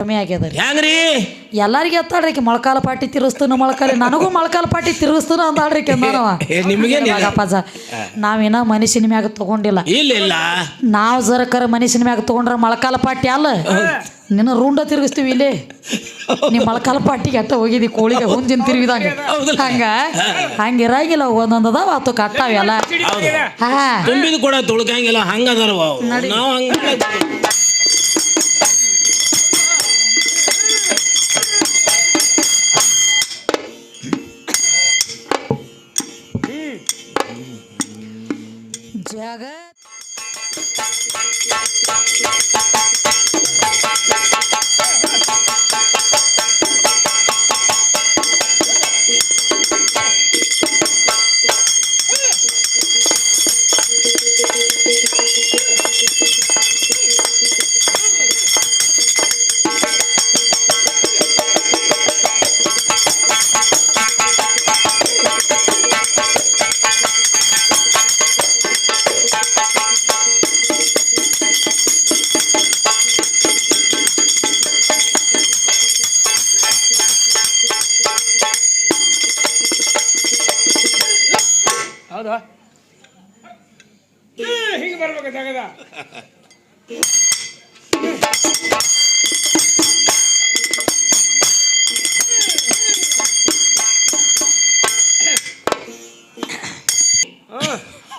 ಕಮ್ಮಿ ಆಗ್ಯದ ರೀ ಹೆಂಗ್ರಿ? ಎಲ್ಲಾರಿಗೆ ಎತ್ತಾಡ್ರಿ ಮೊಳಕಾಲ ಪಾಟಿ ತಿರುಸ್ತಾನ ಮೊಳಕಾಲ ನನಗೂ ಮೊಳಕಾಲ ಪಾಟಿ ತಿರುಗಿಸ್ತಾನ ಅಂದಾಳ್ರಿ ಕೆಂದನವ ಏ, ನಿಮ್ಗೇನ್ ಇಲ್ಲ. ಅಪ್ಪಾಜ ನಾವೇನ ಮನುಷ್ಯನ ಮ್ಯಾಗ ತಗೊಂಡಿಲ್ಲ. ಇಲ್ಲ ಇಲ್ಲ. ನಾವು ಜರಕರ ಮನುಷ್ಯನ ಮ್ಯಾಗ ತಗೊಂಡ್ರ ಮೊಳಕಾಲ ಪಾಟಿ ಅಲ್ಲ. ನಿನ್ನ ರೂಂಡ ತಿರುಗಿಸ್ತೀವಿ ಇಲ್ಲಿ. ನೀ ಮೊಳಕಾಲ ಪಾಟಿಗೆ ಎತ್ತ ಹೋಗಿದಿ ಕೋಳಿಗೆ ಹುಂಜಿನ ತಿರುಗಿದಂಗ ಹೌದಲ್ಲ? ಹಂಗ? ಹಂಗಿರಂಗಿಲ್ಲ ಒಂದೊಂದದ ಆತು ಕಟ್ಟಾವೆಲ್ಲ ಹೌದು. ಹಾ. ತುಂಬಿದ ಕೂಡ ತುಳ್ಕಂಗಿಲ್ಲ ಹಂಗದಾರ ನಾವು ಹಂಗ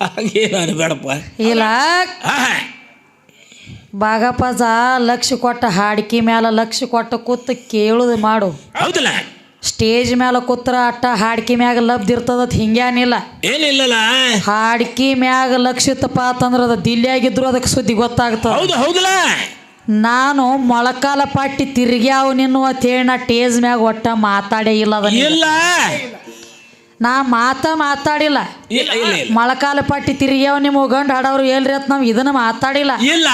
ಹಾಗೇನು ಬೇಡಪ್ಪ ಇಲ್ಲ. ಬಾಗಪ್ಪಜ ಲಕ್ಷ ಕೊಟ್ಟ ಹಾಡಿಕೆ ಮ್ಯಾಲ ಲಕ್ಷ ಕೊಟ್ಟ ಕೂತ್ ಕೇಳುದು ಮಾಡು. ಹೌದಲ್ಲ? ಸ್ಟೇಜ್ ಮ್ಯಾಲ ಕೂತ್ರ ಅಟ್ಟ ಹಾಡಿಕೆ ಮ್ಯಾಗ ಲಬ್ಧಿರ್ತದ ಹಿಂಗ್ಯಾನಿಲ್ಲ. ಏನಿಲ್ಲಲ್ಲ? ಹಾಡಿಕೆ ಮ್ಯಾಗ ಲಕ್ಷ ಇತ್ತಪ್ಪ ಅಂತಂದ್ರ ಅದು ದಿಲ್ಲಿಯಾಗಿದ್ರು ಅದಕ್ಕೆ ಸುದ್ದಿ ಗೊತ್ತಾಗ್ತದ. ಹೌದು ಹೌದಲ್ಲ? ನಾನು ಮೊಳಕಾಲ ಪಟ್ಟಿ ತಿರ್ಗ್ಯಾವ ನಿನ್ನು ಅಂತೇಳಿ ನಾ ಸ್ಟೇಜ್ ಮ್ಯಾಗ ಒಟ್ಟ ಮಾತಾಡೇ ಇಲ್ಲ ಅದನ್ನ ಇಲ್ಲ. ನಾ ಮಾತ ಮಾತಾಡಿಲ್ಲ. ಇಲ್ಲ ಇಲ್ಲ ಇಲ್ಲ. ಮೊಳಕಾಲ ಪಟ್ಟಿ ತಿರುಗ್ಯಾವ ನಿಮ್ಮ ಗಂಡು ಹಾಡವ್ರು ಎಲ್ರಿ ಅಂತ ನಾವು ಇದನ್ನ ಮಾತಾಡಿಲ್ಲ. ಇಲ್ಲ.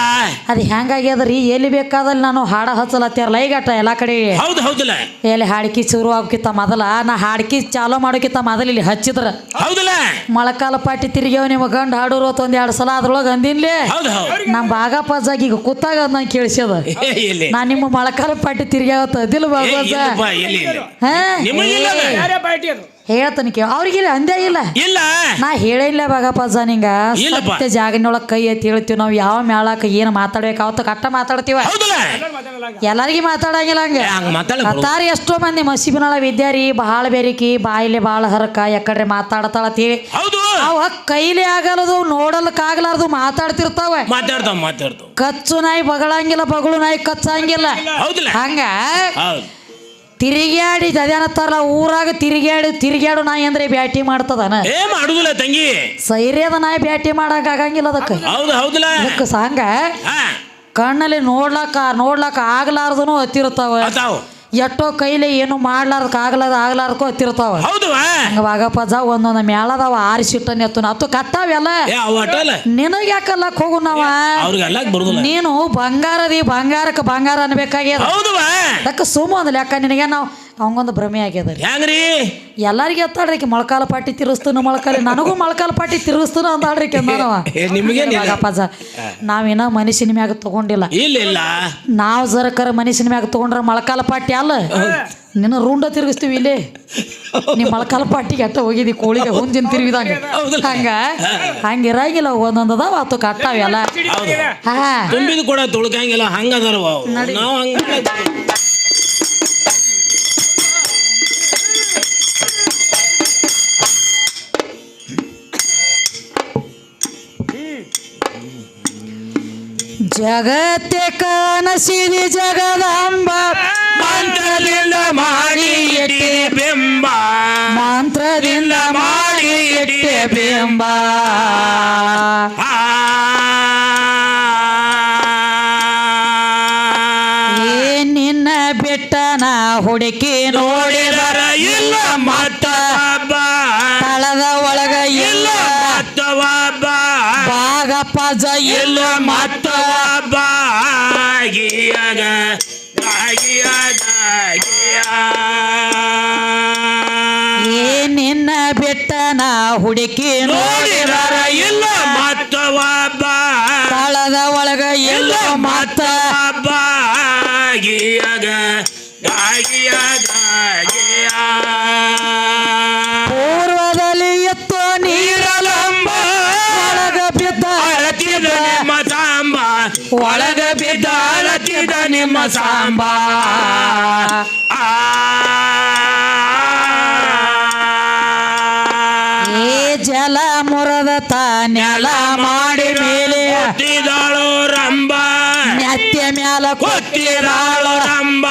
ಅದು ಹೆಂಗಾಗ್ಯದ್ರಿ ಎಲ್ಲಿ ಬೇಕಾದಲ್ಲಿ ನಾನು ಹಾಡ ಹಚ್ಚಲತ್ತಾರಲ್ಲ ಈಗ ಎಲ್ಲ ಕಡೆ. ಹೌದು ಹೌದಲ್ಲ. ಎಲ್ಲಿ ಹಾಡ್ಕಿ ಶುರು ಆಗೋಕಿತ್ತ ಮೊದಲ ನಾ ಹಾಡ್ಕಿ ಚಾಲೋ ಮಾಡೋಕಿತ್ತ ಮೊದಲ ಇಲ್ಲಿ ಹಚ್ಚಿದ್ರ. ಹೌದಲ್ಲ. ಮೊಳಕಾಲ ಪಟ್ಟಿ ತಿರುಗ್ಯಾವ ನಿಮ್ಮ ಗಂಡು ಹಾಡೋರು ಅಂತ ಒಂದ್ ಎರಡು ಸಲ ಅದ್ರೊಳಗೆ ಅಂದಿನ್ಲಿ. ಹೌದು ಹೌದು. ನಮ್ಮ ಬಾಗಪ್ಪಾಜಾಗ ಈಗ ಕೂತಾಗ ನಂಗೆ ಕೇಳಿಸ್ಯದ. ಏ, ಇಲ್ಲ. ನಾ ನಿಮ್ಮ ಮೊಳಕಾಲ ಪಟ್ಟಿ ತಿರುಗ್ಯಾವತ್ತ ಅದಿಲ್ಲ ಬಾಗ ಬಾಗಪ್ಪಾಜ ಇಲ್ಲ ಹಾ? ನಿಮಗಿಲ್ಲ ಅದು. ಯಾರೇ ಪಾರ್ಟಿ ಅದು? ಹೇಳ್ತಾನೆ ಕೇಳ. ಅವ್ರಿಗಿಲ್ಲ ಅಂದೇ ಇಲ್ಲ. ಇಲ್ಲ. ನಾ ಹೇಳಿಲ್ಲ ಬಾಗಪ್ಪಾಜ ನಿಂಗ. ಇಲ್ಲಪ್ಪ. ಸತ್ಯ ಜಾಗಿನೊಳಗೆ ಕೈ ಎತ್ತಿ ಹೇಳ್ತೀವಿ ನಾವು. ಯಾವ ಮೇಳಕ್ಕೆ ಏನು ಮಾತಾಡ್ಬೇಕು ಅವತ್ತು ಕಟ್ಟ ಮಾತಾಡ್ತೀವ? ಹೌದಲ್ಲ. ಎಲ್ಲರಿಗೂ ಮಾತಾಡಂಗಿಲ್ಲ ಹಂಗ. ಏ, ಹಂಗ್ ಎಷ್ಟೋ ಮಂದಿ ಮಸೀಬಿನೊಳ ವಿದ್ಯಾರಿ ಬಹಳ ಬೇರಿಕಿ ಬಾಯಿಲೆ ಭಾಳ ಹರಕ ಯಾಕಡ್ರೆ ಮಾತಾಡತಾಳತ್ತೀವಿ ಹೌದು. ಅವ ಕೈಲಿ ಆಗಲ್ಲದು ನೋಡಲ್ಕಾಗ್ಲಾರ್ದು ಮಾತಾಡ್ತಿರ್ತಾವ. ಮಾತಾಡ್ತಾವ ಮಾತಾಡ್ತಾವ. ಕಚ್ಚು ನಾಯಿ ಬಗಳಂಗಿಲ್ಲ ಬಗಳು ನಾಯಿ ಕಚ್ಚಂಗಿಲ್ಲ. ಹೌದಲ್ಲ. ಹಂಗ? ಹೌದು. ತಿರುಗ್ಯಾಡಿ ಅದೇನತ್ತಾರಲ್ಲ ಊರಾಗ ತಿರುಗಾಡು ತಿರುಗಾಡು ನಾಯಿ ಅಂದ್ರೆ ಬ್ಯಾಟಿ ಮಾಡ್ತದನ. ಏ ಮಾಡುದಿಲ್ಲ ತಂಗಿ. ಸೈರ್ಯದ ನಾಯಿ ಬ್ಯಾಟಿ ಮಾಡಕ್ ಆಗಂಗಿಲ್ಲ ಅದಕ್ಕೆ. ಹೌದು ಹೌದಲ್ಲ. ಅದಕ್ಕೆ ಸಾಂಗ ಕಣ್ಣಲ್ಲಿ ನೋಡ್ಲಕ್ಕ ನೋಡ್ಲಕ್ಕ ಆಗ್ಲಾರ್ದನು ಹತ್ತಿರ್ತಾವ. ಎಷ್ಟೋ ಕೈಲಿ ಏನು ಮಾಡ್ಲಾರ್ದಕ್ಕೆ ಆಗ್ಲಾರ್ದ ಆಗ್ಲಾರ್ದಕ್ಕೂ ಹತ್ತಿರ್ತಾವ ಹೌದವಾ ಹಂಗ ಜಾ ಒಂದೊಂದು ಮೇಳದವ ಆರಿಸಿಟ್ಟನೆ ಎತ್ತು ಅತ್ತು ಕಟ್ಟಾವೆಲ್ಲ ನಿನಗೆ ಯಾಕಲ್ಲಕ್ ಹೋಗು ನಾವ? ನೀನು ಬಂಗಾರದಿ ಬಂಗಾರಕ್ಕೆ ಬಂಗಾರ ಅನ್ಬೇಕಾಗ್ಯದ. ಅದಕ್ಕೆ ಸುಮ್ಮ ಒಂದು ಲೆಕ್ಕ ನಿನಗೆ ನಾವು ಅವಂಗೊಂದು ಭ್ರಮೆ ಆಗ್ಯದ ರೀ. ಹೆಂಗ್ರಿ? ಎಲ್ಲರಿಗೆ ಎತ್ತಾಡ್ರಿ ಮೊಳಕಾಲ ಪಾಟಿ ತಿರುಸ್ತೂನು ಮೊಳಕಾಲ ನನಗೂ ಮೊಳಕಾಲ ಪಾಟಿ ತಿರುಗಿಸ್ತಾನ ಅಂದಾಳ್ರಿ ಕೆಂದನವ ಏ, ನಿಮ್ಗೇನ್ ಇಲ್ಲ. ನಾವೇನ ಮನುಷ್ಯನ ಮ್ಯಾಗ ತಗೊಂಡಿಲ್ಲ. ಇಲ್ಲ ಇಲ್ಲ. ನಾವು ಜರಕರ ಮನುಷ್ಯನ ಮ್ಯಾಗ ತಗೊಂಡ್ರ ಮೊಳಕಾಲ ಪಾಟಿ ಅಲ್ಲ. ನಿನ್ನ ರೂಂಡ ತಿರುಗಿಸ್ತೀವಿ ಇಲ್ಲಿ. ನೀ ಮೊಳಕಾಲ ಪಾಟಿಗೆ ಅಟ್ಟ ಹೋಗಿದಿ ಕೋಳಿಗೆ ಹುಂಜಿನ ತಿರುಗಿದಂಗ. ಹೌದಲ್ಲ? ಹಂಗ? ಹಂಗಿರಂಗಿಲ್ಲ ಒಂದೊಂದದ ಆತು ಕಟ್ಟಾವೆಲ್ಲ ಹಾ. ತುಂಬಿದ ಕೂಡ ತುಳ್ಕಂಗಿಲ್ಲ ಹಂಗದಾರ ನಾವು ಹಂಗ ಜಗತ್ತೆ ಕನಸಿದಿ ಜಗದಾಂಬ. ಮಂತ್ರದಿಂದ ಮಾಡಿ ಎಟ್ಟೆ ಬಿಂಬ. ಮಂತ್ರದಿಂದ ಮಾಡಿ ಇಟ್ಟೆ ಬಿಂಬ. ನಿನ್ನ ನಾ ಹುಡುಕಿ ನೋಡಿದರ ಇಲ್ಲ ಮತ್ತ ಕಾಳದ ಒಳಗ ಇಲ್ಲ ಮತ್ತ. ಅಬ್ಬಾ ಒಬ್ಬ. ಆಗಿಯಾಗ, ಗಾಗಿಯ ಗಾಗಿಯ ಪೂರ್ವದಲ್ಲಿ ಎತ್ತು ನೀರಲಂಬ ಒಳಗ ಬಿದ್ದ ಅಳತಿದ ನಿಮ್ಮ ಸಾಂಬ. ಒಳಗ ಬಿದ್ದ ಅಳತಿದ ನಿಮ್ಮ ಸಾಂಬ. ಜಲ ಮುರದ ತಾನೆಲ ಮಾಡಿ ಮೇಲೆ ಹತ್ತಿದಾಳು ರಂಬ ನೆತ್ತಿಯ ಮ್ಯಾಲ ಕೊತ್ತಿದಾಳು ರಂಬ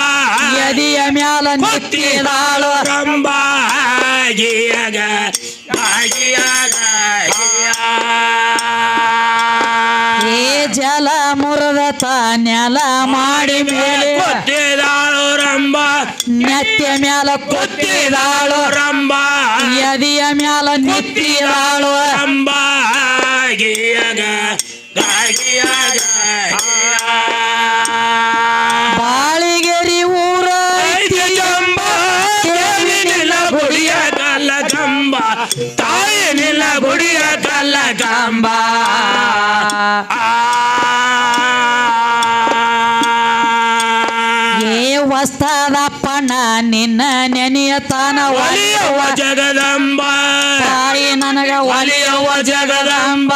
ಎದಿಯ ಮ್ಯಾಲ ನೆತ್ತಿದಾಳು ರಂಬ ಏ ಜಲ ಮುರದ ತಾನೆಲ ಮಾಡಿ ಮೇಲೆ ಕೊತ್ತಿದಾಳು ನೆತ್ಯ ಮ್ಯಾಲ ಕೊತ್ತಿದಾಳು ರಂಬ ಎದೆಯ ಮ್ಯಾಲ ನಿತ್ತಿದಾಳು ರಂಬ ಗಿಯಗ ನಿನ್ನ ನೆನೆಯತಾನ ಒಲಿಯವ ಜಗದಂಬ. ತಾಯಿ ನನಗ ಒಲಿಯವ ಜಗದಂಬ.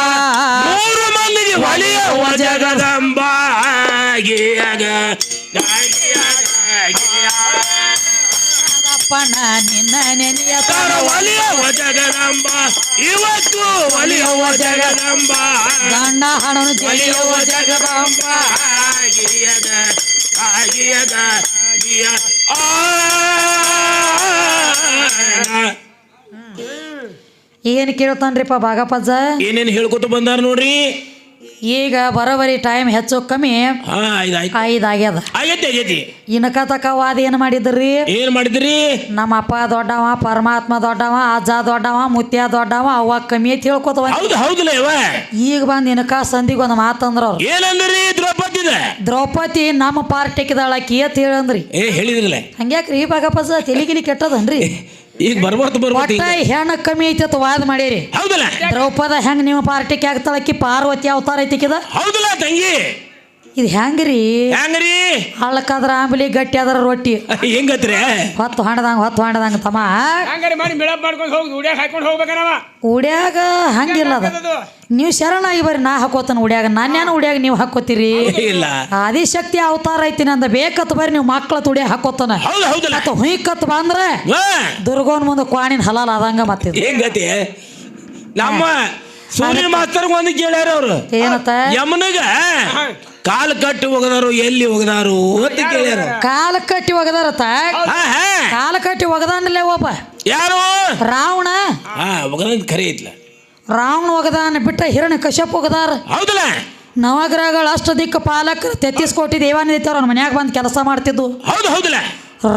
ಮೂರು ಮಂದಿಗೆ ಒಲಿಯವ ಜಗದಂಬ. ಒಲಿಯಪ್ಪಣ್ಣ ನಿನ್ನ ನೆನೆಯತಾನ ಒಲಿಯವ ಜಗದಂಬ? ಇವತ್ತು ಒಲಿಯವ ಜಗದಂಬ. ಗಂಡ ಹಣನು ಒಲಿಯವ ಜಗದಂಬ. ಏನ್ ಕೇಳ್ತಾನ್ರಿಪ್ಪ ಬಾಗಪ್ಪಜ್ಜ ಏನೇನ್ ಹೇಳ್ಕೊತ ಬಂದಾರ ನೋಡ್ರಿ? ಈಗ ಬರೋಬರಿ ಟೈಮ್ ಹೆಚ್ಚು ಕಮ್ಮಿ ಐದ್ ಆಗ್ಯದ. ಇನ್ಕ ತಕ ವಾದ ಏನ್ ಮಾಡಿದ್ರಿ? ಏನ್ ಮಾಡಿದ್ರಿ? ನಮ್ಮ ಅಪ್ಪ ದೊಡ್ಡವ ಪರಮಾತ್ಮ ದೊಡ್ಡವ ಅಜ್ಜ ದೊಡ್ಡವ ಮುತ್ಯ ದೊಡ್ಡವ ಅವ್ವ ಕಮ್ಮಿ ಅಂತ ಹೇಳ್ಕೊತವ. ಈಗ ಬಂದ್ ಇನ್ನಕ ಸಂಧಿಗೆ ಒಂದು ಮಾತಂದ್ರ ಏನಂದ್ರಿ ದ್ರೌಪದಿದ? ದ್ರೌಪದಿ ನಮ್ಮ ಪಾರ್ಟಿಕ್ಕಿದಾಳಕಿ ಅಂತ ಹೇಳಂದ್ರಿ. ಏ ಹೇಳಿದ್ರಲ್ಲ. ಹಂಗ್ಯಾಕ್ರಿ ಈ ಭಾಗಪಜ್ಜ ತೆಲಿಗಿಲಿ ಕೆಟ್ಟದನ್ರಿ. ಈಗ ಬರ್ಬೋದು ಒಟ್ಟ ಹೆಣ್ಣು ಕಮ್ಮಿ ಐತಿ ಅಂತ ವಾದ ಮಾಡಿರಿ. ಹೌದಲ್ಲ? ದ್ರೌಪದ ಹೆಂಗ್ ನಿಮ್ಮ ಪಾರ್ಟಿಗೆ ಆಗ್ತಾಳಕಿ ಪಾರ್ವತಿ ಅವತಾರ ಐತಿಕಿದ ಹೌದಲ್ಲ ತಂಗಿ? ಇದು ಹೆಂಗ್ರಿ ಹೆಂಗ್ರಿ ಹಳ್ಳಕ್ಕಾದ್ರ ಆಂಬಲಿ ಗಟ್ಟಿ ಅದರ ರೊಟ್ಟಿ. ಹೆಂಗತ್ರಿ? ಹೊತ್ತು ಹಾಂಡದಂಗ ಹೊತ್ತು ಹಾಂಡದಂಗ ತಮ್ಮ. ಹಂಗಾರೆ ಮಾಡಿ ಮಿಳಪ್ ಮಾಡ್ಕೊಂಡು ಹೋಗಿ ಉಡ್ಯಾಗ ಹಾಕೊಂಡು ಹೋಗ್ಬೇಕನವ ಉಡ್ಯಾಗ ಹಂಗಿಲ್ಲ ಅದ. ಅದು ನೀವು ಶರಣಾಗಿ ಬರ್ರಿ ನಾ ಹಾಕೋತನ ಉಡ್ಯಾಗ. ನಾನೇನು ಉಡ್ಯಾಗ ನೀವು ಹಾಕೋತೀರಿ? ಇಲ್ಲ ಆದಿಶಕ್ತಿ ಅವತಾರ ಐತಿ ಅಂದ್ರೆ ಬೇಕತ್ ಬರ್ರಿ ನೀವು ಮಕ್ಕಳ ತುಡಿಯ ಹಾಕೋತಾನ. ಮತ್ತ ಹುಯ್ಕತ್ ಬಂದ್ರೆ ದುರ್ಗೋನ್ ಮುಂದೆ ಕ್ವಾಣಿನ ಹಲಾಲ್ ಆದಂಗ ಮತ್ತೆ ಹೆಂಗತಿ? ನಮ್ಮ ಸೂರ್ಯ ಮಾಸ್ತರ್ ಒಂದು ಕೇಳ್ಯಾರ ಅವ್ರು. ಏನತ್ತ? ಯಮನಗ ಕಾಲ್ ಕಟ್ಟಿ ಹೋಗದಾರು ಎಲ್ಲಿ ಹೋಗದಾರು ಅಂತ ಕೇಳ್ಯಾರ. ಕಾಲ ಕಟ್ಟಿ ಹೋಗದಾರ ಕಾಲ್ ಹಾ ಕಾಲ ಕಟ್ಟಿ ಒಗದಾನಲ್ಲೇ ಒಬ್ಬ? ಯಾರು? ರಾವಣ? ಹಾ ಒಗದಂತ ಖರೆ ಐತ್ಲ. ರಾವಣ ಒಗದಾನ ಬಿಟ್ಟ ಹಿರಣ ಕಶ್ಯಪ್ ಒಗದಾರ ಹೌದಲ್ಲ? ನವಗ್ರಹಗಳ ಅಷ್ಟ ದಿಕ್ಕ ಪಾಲಕರು ತೆತ್ತಿಸ್ ಕೋಟಿ ದೇವಾನಿತ್ಯವ್ರ ಅವ್ರ ಮನ್ಯಾಗ ಬಂದು ಕೆಲಸ ಮಾಡ್ತಿದ್ದು. ಹೌದು ಹೌದಲ್ಲ.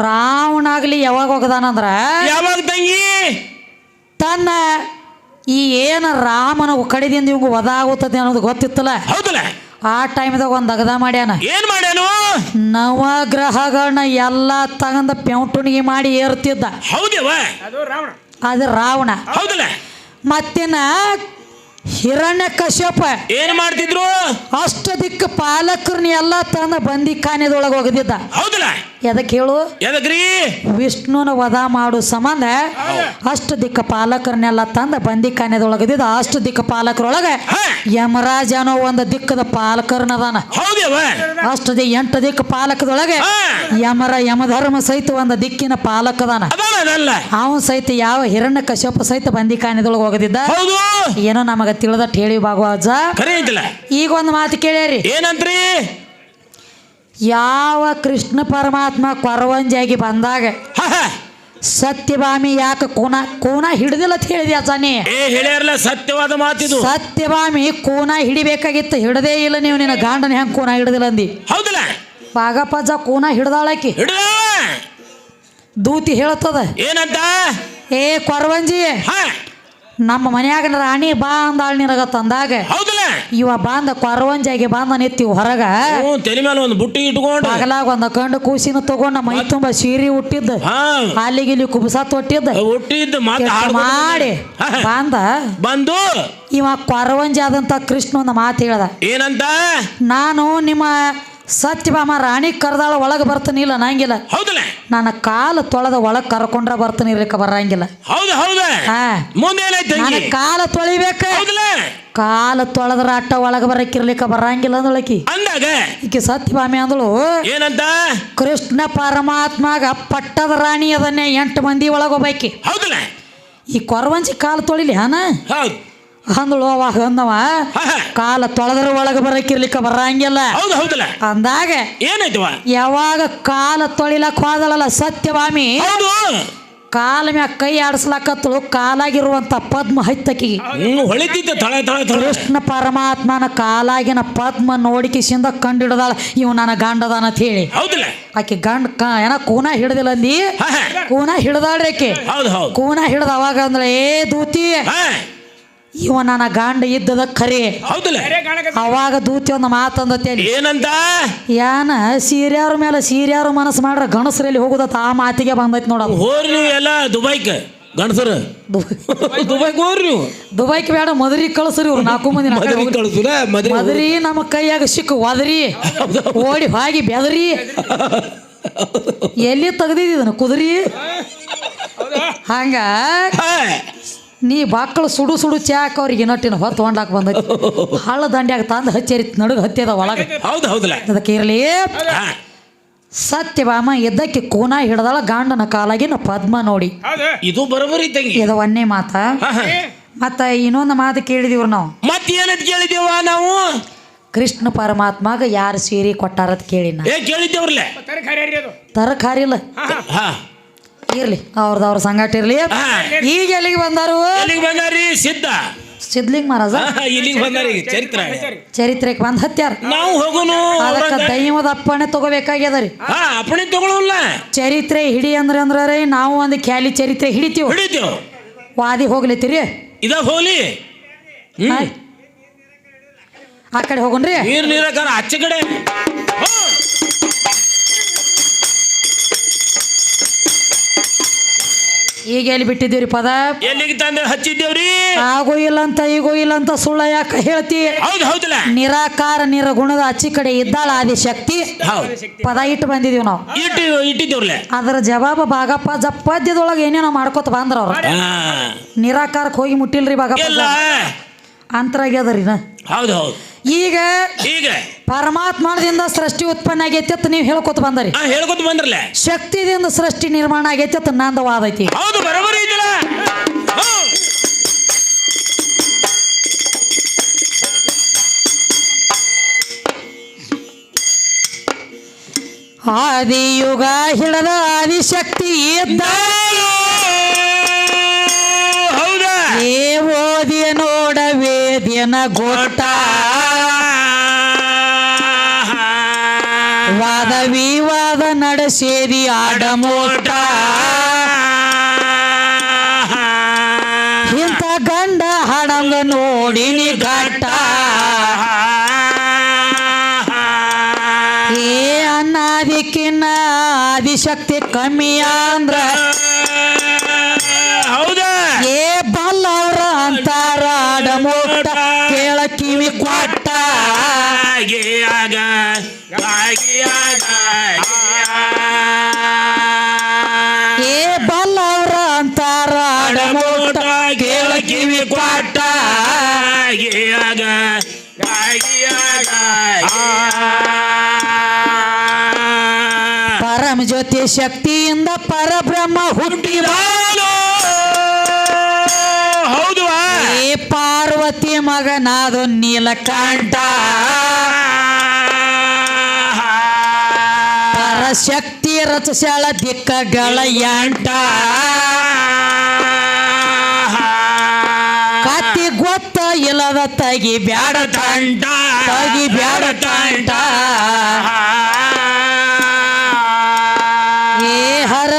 ರಾವಣ ಆಗ್ಲಿ ಯಾವಾಗ ಒಗದಾನಂದ್ರ ಯಾವಾಗ ತಂಗಿ? ತನ್ನ ಈ ಏನ ರಾಮನ ಕಡೆದಿಂದ ಇವಂಗ ವದ ಆಗುತ್ತದೆ ಅನ್ನೋದು ಗೊತ್ತಿತ್ತಲ್ಲ? ಹೌದಲ್ಲ. ಆ ಟೈಮ್ದಾಗ ಒಂದು ಅಗದ ಮಾಡ್ಯಾನ. ಏನ್ ಮಾಡ್ಯಾನು? ನವಗ್ರಹಗಳನ್ನ ಎಲ್ಲ ತಗಂದ ಪೆಂಟುಣಿಗೆ ಮಾಡಿ ಏರ್ತಿದ್ದ. ಹೌದವ? ಅದು ರಾವಣ. ಅದು ರಾವಣ. ಹೌದಲ್ಲ? ಮತ್ತಿನ ಹಿರಣ್ಯ ಕಶ್ಯಪ ಏನ್ ಮಾಡ್ತಿದ್ರು? ಅಷ್ಟ ದಿಕ್ಕ ಪಾಲಕರನ್ನ ಎಲ್ಲಾ ತಂದ ಬಂದಿ ಖಾನೆದೊಳಗೆ ಒಗದಿದ್ದ ಹೌದಲ್ಲ? ಎದಕ್ಕೆ ಹೇಳು? ಎದಕ್ರಿ? ವಿಷ್ಣುನ ವಧ ಮಾಡು ಸಂಬಂಧ ಅಷ್ಟ ದಿಕ್ಕ ಪಾಲಕರನ್ನೆಲ್ಲ ತಂದ ಬಂದಿ ಕಾನೆದೊಳಗದಿದ್ದ ಅಷ್ಟ ದಿಕ್ಕ ಪಾಲಕರೊಳಗೆ ಯಮರಾಜ ಅನ್ನೋ ಒಂದು ದಿಕ್ಕದ ಪಾಲಕರ್ನದಾನ ಅಷ್ಟ ದಿ ಎಂಟು ದಿಕ್ಕ ಪಾಲಕದೊಳಗೆ ಯಮರ ಯಮಧರ್ಮ ಸಹಿತ ಒಂದು ದಿಕ್ಕಿನ ಪಾಲಕದಾನ. ಅವನ್ ಸಹಿತ ಯಾವ ಹಿರಣ್ಯ ಕಶ್ಯಪ ಸಹಿತ ಬಂದಿ ಖಾನೆದೊಳಗೆ ಹೋಗದಿದ್ದ. ಹೌದು. ಏನೋ ನಮಗ ತಿಳಿದಟ್ ಹೇಳಿ ಭಾಗವಾಜ ಕರೆ ಐತಲ್ಲ ಈಗ ಒಂದು ಮಾತು ಕೇಳ್ಯಾರಿ. ಏನಂತ್ರಿ? ಯಾವ ಕೃಷ್ಣ ಪರಮಾತ್ಮ ಕೊರವಂಜಿಯಾಗಿ ಬಂದಾಗ ಹ, ಹ. ಸತ್ಯಭಾಮಿ ಯಾಕೆ ಕೂನ ಕೂನ ಹಿಡಿದಿಲ್ಲ ಅಂತ ಹೇಳಿದ್ಯಾ ಅಜ್ಜಾನಿ? ಏ ಹೇಳ್ಯಾರಲ್ಲ ಸತ್ಯವಾದ ಮಾತಿದು ಸತ್ಯಭಾಮಿ ಕೂನ ಹಿಡಿಬೇಕಾಗಿತ್ತು ಹಿಡದೇ ಇಲ್ಲ ನೀವು ನಿನ್ನ ಗಾಂಡನ ಹೆಂಗ್ ಕೂನ ಹಿಡ್ದಿಲ್ಲ ಅಂದಿ? ಹೌದಲ್ಲ. ಬಾಗಪ್ಪಜ್ಜ ಕೂನ ಹಿಡ್ದಾಳಕಿ ಹಿಡ್ದ. ದೂತಿ ಹೇಳ್ತದ. ಏನಂತ? ಏ ಕೊರವಂಜಿ. ಹ. ನಮ್ಮ ಮನ್ಯಾಗ ರಾಣಿ ಬಾ ಅಂದಾಳ್ ನಿನಗ ತಂದಾಗ ಹೌದಲ್ಲ ಇವ ಬಾಂದ ಕೊರವಂಜಾಗಿ ಬಾಂದ ನಿತ್ತಿ ಹೊರಗ. ಹ್ಞೂ ತಲೆ ಮೇಲೆ ಒಂದು ಬುಟ್ಟಿ ಇಟ್ಕೊಂಡು. ಬಗಲಾಗ ಒಂದ ಕಂಡು ಕೂಸಿನ ತಗೊಂಡ ಮೈ ತುಂಬ ಸೀರೆ ಹುಟ್ಟಿದ್ದ ಅಲ್ಲಿಗೆ ಇಲ್ಲಿ ಕುಬಸ ತೊಟ್ಟಿದ್ದ. ಹುಟ್ಟಿದ್ದು ಮಾಡಿ. ಬಂದ. ಬಂದು. ಇವ ಕೊರವಂಜಿ ಆದಂತ ಕೃಷ್ಣ ಒಂದು ಮಾತು ಹೇಳ್ದ. ಏನಂತ? ನಾನು ನಿಮ್ಮ ಸತ್ಯಭಾಮ ರಾಣಿ ಕರೆದಾಳ ಒಳಗೆ ಬರ್ತಾನಿಲ್ಲ ನಂಗಿಲ್ಲ. ಹೌದಲ್ಲ? ನನ್ನ ಕಾಲು ತೊಳೆದ ಒಳಗೆ ಕರ್ಕೊಂಡ್ರೆ ಬರ್ತಾನೆ ಇರ್ಲಿಕ್ಕೆ ಬರಂಗಿಲ್ಲ. ಹೌದು ಹೌದು. ಹಾ. ಮುಂದೆ ಕಾಲ ನನ್ನ ಕಾಲ ತೊಳಿಬೇಕು? ಕಾಲು ತೊಳೆದ್ರ ಅಟ್ಟ ಒಳಗೆ ಬರಕ್ಕಿರ್ಲಿಕ್ಕೆ ಬರಂಗಿಲ್ಲ ಅಂದಳಕಿ. ಅಂದಾಗ? ಈಕೆ ಸತ್ಯಭಾಮಿ ಅಂದಳು ಏನಂತ? ಕೃಷ್ಣ ಪರಮಾತ್ಮಗ ಪಟ್ಟದ ರಾಣಿ ಅದನ್ನೇ ಎಂಟು ಮಂದಿ ಒಳಗೆ ಹೋಗ್ಬೇಕಿ ಹೌದಲ್ಲ? ಈ ಕೊರವಂಜಿ ಕಾಲು ತೊಳಿಲಿ ಹಾನ? ಹೌದು. ಅಂದಳು ಅವಾಗ ಅಂದವ. ಕಾಲ ತೊಳೆದ್ರ ಒಳಗೆ ಬರಕಿರ್ಲಿಕ್ಕೆ ಬರಂಗಿಲ್ಲ. ಹೌದು ಹೌದಲ್ಲ. ಅಂದಾಗ ಏನಾಯ್ತವ? ಯಾವಾಗ ಕಾಲ ತೊಳಿಲಕ್ ಹೋದಳಲ್ಲ ಸತ್ಯವಾಮಿ? ಕಾಲ ಮ್ಯಾಗ ಕೈ ಆಡಿಸ್ಲಾಕತ್ತಳು ಕಾಲಾಗಿರುವಂತ ಪದ್ಮ ಹತ್ತಕಿ ಕೃಷ್ಣ ಪರಮಾತ್ಮನ ಕಾಲಾಗಿನ ಪದ್ಮ ನೋಡಿಕಿಸಿಂದ ಕಂಡಿಡ್ದಾಳ. ಇವ್ ನನ್ನ ಗಂಡದಾನ ಅಂತ ಹೇಳಿ. ಆಕೆ ಗಂಡ ಕ ಏನ ಕೂನ ಹಿಡ್ದಿಲ್ಲ ಅಂದಿ. ಕೂನ ಹಿಡ್ದಾಳ್ರಿ ಆಕೆ. ಕೂನ ಹಿಡ್ದ ಅವಾಗ ಅಂದ್ರೆ ಏ ದೂತಿ ಇವ ನನ್ನ ಗಂಡ ಇದ್ದದ ಹೌದಲ್ಲ? ಕಾಣಕತ್ತ ಅವಾಗ ದೂತಿ ಒಂದು ಮಾತಂದತಿ ಏನಂತ ಯಾನ ಸೀರ್ಯಾರ ಮೇಲೆ ಸೀರ್ಯಾರ ಮನಸ್ಸು ಮಾಡ್ರ ಗಣಸರಲ್ಲಿ ಹೋಗುದತ್ತ ಆ ಮಾತಿಗೆ ಬಂದೈತಿ ನೋಡ ಹೋರಿ ನೀವು ಎಲ್ಲ ದುಬೈಕ್ ಗಣಸರು? ನೀವು? ದುಬೈಕ್ ಬೇಡ ಮದರಿ ಕಳ್ಸ್ರಿ ಇವ್ರು ನಾಲ್ಕು ಮಂದಿ. ಮದ್ರಿ ಮದರಿ ನಮ್ಮ ಕೈಯಾಗ ಸಿಕ್ಕು ಒದರಿ. ಓಡಿ ಹೋಗಿ ಬೆದರಿ. ಎಲ್ಲಿ ತೆಗ್ದಿದ್ದನ ಕುದುರಿ? ಹೌದು. ಹಂಗ. ನೀ ಬಾಕ್ಳು ಸುಡು ಸುಡು ಚಾಕ್ ಅವ್ರಿಗೆ ನಟ್ಟಿನ ಹೊತ್ತು ಹೊಂಡಾಕ್ ಬಂದೈತಿ. ಹಳ್ಳ ದಂಡ್ಯಾಗ ತಂದು ಹಚ್ಚೇರಿ ನಡುಗ ಹತ್ತಿದ ಒಳಗೆ. ಹೌದು ಹೌದಲ್ಲ ಅದಕ್ಕೆ ಇರಲಿ. ಸತ್ಯ ಸತ್ಯಭಾಮ ಎದ್ದಕ್ಕೆ ಕೂನ ಹಿಡ್ದಾಳ ಗಾಂಡನ ಕಾಲಾಗಿನ ಪದ್ಮ ನೋಡಿ. ಇದು ಬರೋಬರಿ ತಂಗಿ ಇದು ಒಂದೇ ಮಾತ. ಮತ್ತ ಇನ್ನೊಂದು ಮಾತು ಕೇಳಿದಿವ್ರು ನಾವು. ಮತ್ತೆ ಏನಂತ ಕೇಳಿದೇವ ನಾವು? ಕೃಷ್ಣ ಪರಮಾತ್ಮಗ ಯಾರು ಸೀರೆ ಕೊಟ್ಟಾರತ್ ಕೇಳಿ ನಾ. ತರಕಾರಿ ಇಲ್ಲ ರೀ ಅದು ತರಕಾರಿಲ್ಲ ಹಾ ಇರ್ಲಿ ಅವ್ರದ್ದು ಅವ್ರ ಸಂಗಾಟ ಇರ್ಲಿ. ಈಗ ಎಲ್ಲಿಗೆ ಬಂದಾರು? ಎಲ್ಲಿಗೆ ಬಂದಾರಿ? ಸಿದ್ಧ. ಸಿದ್ಲಿಂಗ್ ಮಹಾರಾಜ. ಇಲ್ಲಿಗೆ ಬಂದಾರಿ ಚರಿತ್ರ. ಚರಿತ್ರೆಗೆ ಬಂದ್ ಹತ್ಯಾರ. ನಾವು ಹೋಗೋನು. ಅದಕ್ಕೆ ದೈವದ ಅಪ್ಪಣೆ ತಗೋಬೇಕಾಗ್ಯದ ರೀ. ಹಾ ಅಪ್ಪಣೆ ತಗೊಳ್ಳಲ್ಲ ಚರಿತ್ರೆ ಹಿಡಿ ಅಂದ್ರೆ ಅಂದ್ರೆ ನಾವು ಒಂದು ಖ್ಯಾಲಿ ಚರಿತ್ರೆ ಹಿಡಿತೀವಿ. ಹಿಡಿತೀವಿ. ವಾದಿ ಹೋಗ್ಲಿತ್ತೀರಿ ಇದ ಹೋಗ್ಲಿ ಆ ಕಡೆ ಹೋಗೋಣ್ರಿ ನೀರ್ ನೀರ ಆಚೆ ಕಡೆ. ಈಗ ಎಲ್ಲಿ ಬಿಟ್ಟಿದ್ದೀವ್ರಿ ಪದ? ಎಲ್ಲಿಗೆ ತಂದು ಹಚ್ಚಿದ್ದೇವ್ರಿ? ಆಗೋ ಇಲ್ಲ ಅಂತ ಈಗೋ ಇಲ್ಲ ಅಂತ ಸುಳ್ಳ ಯಾಕೆ ಹೇಳ್ತಿ? ಹೌದು ಹೌದಲ್ಲ? ನಿರಾಕಾರ ನಿರಗುಣದ ಆಚಿ ಕಡೆ ಇದ್ದಾಳ ಆದಿಶಕ್ತಿ ಹೌದು. ಪದ ಇಟ್ಟು ಬಂದಿದೀವಿ ನಾವು. ಇಟ್ಟು ಇಟ್ಟಿದ್ದೇವ್ರಲ್ಲ? ಅದರ ಜವಾಬ ಭಾಗಪ್ಪ ಜಪ್ಪದ್ಯದೊಳಗೆ ಏನೇನೋ ಮಾಡ್ಕೊತ ಬಂದ್ರ ಅವ್ರ. ನಿರಾಕಾರಕ್ಕೆ ಹೋಗಿ ಮುಟ್ಟಿಲ್ರಿ ಭಾಗಪ್ಪ ಎಲ್ಲ ಅಂತರಾಗ್ಯದರಿ ಹೌದು ಹೌದು. ಈಗ ಈಗ ಪರಮಾತ್ಮದಿಂದ ಸೃಷ್ಟಿ ಉತ್ಪನ್ನ ಆಗೈತಿ ಅಂತ ನೀವು ಹೇಳ್ಕೊತ ಬಂದ್ರಿ. ಹೇಳ್ಕೊತ ಬಂದ್ರಲ್ಲ ಶಕ್ತಿದಿಂದ ಸೃಷ್ಟಿ ನಿರ್ಮಾಣ ಆಗೈತಿ ಅಂತ ನಂದವಾದೈತಿ. ವಾದ ಐತಿ ಹೌದು ಬರೋಬರಿ ಐತಿಲ್ಲ ಹ್ಮ್. ಆದಿಯುಗ ಹಿಡದ ಆದಿಶಕ್ತಿ ಇದ್ದ ವೇದ್ಯನ ಗೋಟ. ವಾದ ವಿವಾದ ನಡೆಸೇದಿ ಆಡಮೋಟ ಇಂಥ ಗಂಡ ಹಡಂಗ ನೋಡಿ ಘಟ್ಟ. ಏ ಅನ್ನಾದಿಕ್ಕಿನ್ನ ಆದಿಶಕ್ತಿ ಕಮ್ಮಿ ಅಂದ್ರ ಜ್ಯೋತಿ ಶಕ್ತಿಯಿಂದ ಪರಬ್ರಹ್ಮ ಹುಟ್ಟಿ. ಹೌದು ಏ ಪಾರ್ವತಿ ಮಗನಾದ ಕಾಂಟ ಪರಶಕ್ತಿ ರಚಸಳ ದಿಕ್ಕಗಳ ಎಂಟ. ಕತ್ತಿ ಗೊತ್ತ ಇಲ್ಲದ ತಗಿ ಬ್ಯಾಡ ತಂಟ. ತಗಿ ಬ್ಯಾಡ ತಂಟ.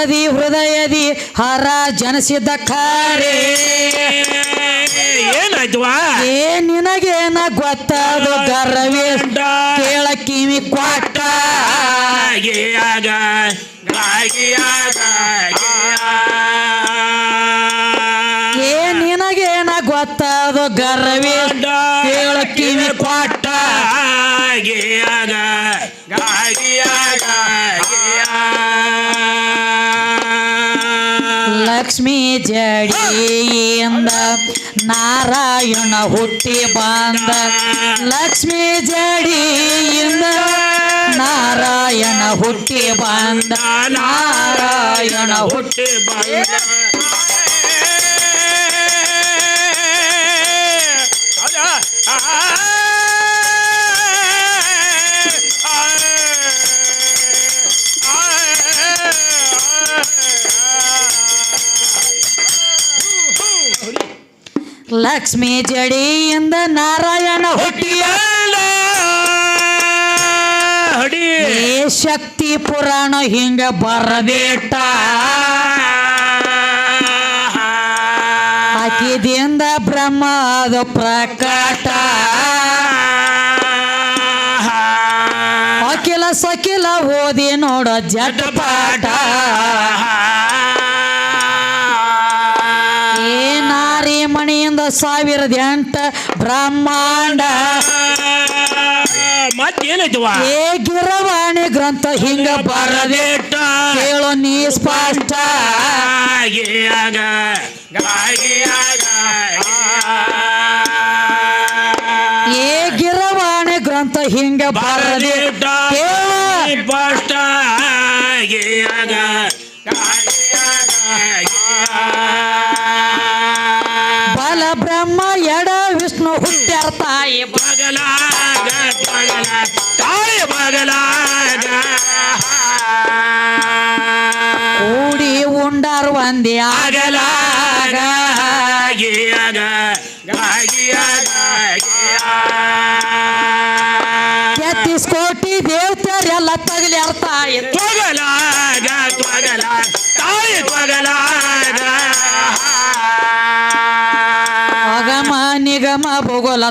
ಹರದಿ ಹೃದಯದಿ ಹರ ಜನಸಿದ ಖರೆ. ಏನಾಯ್ತವಾ ಏ ನಿನಗೇನ ಗೊತ್ತದು ಗರ್ವೇ? ಕೇಳ ಕಿವಿ ಕ್ವಾಟ. ಆಗಿಯಾಗ ಆಗಿಯಾಗ ಏ ನಿನಗೇನ ಗೊತ್ತದು ಗರ್ವೇ? ಕೇಳ ಕಿವಿ ಕ್ವಾಟ. ಆಗಿಯಾಗ ಲಕ್ಷ್ಮೀ ಜಡಿಯಿಂದ ನಾರಾಯಣ ಹುಟ್ಟಿ ಬಂದ. ಲಕ್ಷ್ಮೀ ಜಡಿಯಿಂದ ನಾರಾಯಣ ಹುಟ್ಟಿ ಬಂದ. ನಾರಾಯಣ ಹುಟ್ಟಿ ಬಂದ. ಬಂದ ಲಕ್ಷ್ಮೀ ಜಡಿಯಿಂದ ನಾರಾಯಣ ಹೊಡಿ. ಶಕ್ತಿ ಪುರಾಣ ಹಿಂಗ ಬರಬೇಟ. ಹಾಕಿದಿಂದ ಬ್ರಹ್ಮದ ಪ್ರಕಟ. ಅಖಿಲ ಸಕಿಲ ಓದಿ ನೋಡ ಜಟಪಾಟ ಮಣಿಯಿಂದ ಸಾವಿರದ ಎಂಟ ಬ್ರಹ್ಮಾಂಡ. ಮತ್ತೇನೈತವ ಏ ಗಿರವಾಣಿ ಗ್ರಂಥ ಹಿಂಗ ಬರದೇಟ ಕೇಳೋ ನೀ ಸ್ಪಷ್ಟ. ಏ ಗಿರವಾಣಿ ಗ್ರಂಥ ಹಿಂಗ ಬರದೆ ಕೇಳ ಪಷ್ಟ ಬಲ ಬ್ರಹ್ಮ ಎಡ ವಿಷ್ಣು ಹುಟ್ಟ್ಯಾರ ತಾಯಿ. ಬಗಲ ತಾಯಿ ಬಗಲಾಗ ಕೂಡಿ ಉಂಡಾರ ಒಂದೇ ಆಗಲ ತೆತ್ತಿಸ್ ಕೋಟಿ ದೇವತೆಯರೆಲ್ಲ ತಗಲ್ಯಾರ ತಾಯಿ. ತೊಗಲ ತಾಯಿ ತೊಗಲಾಗ ನಿಗಮ ಭೂಗೋಲ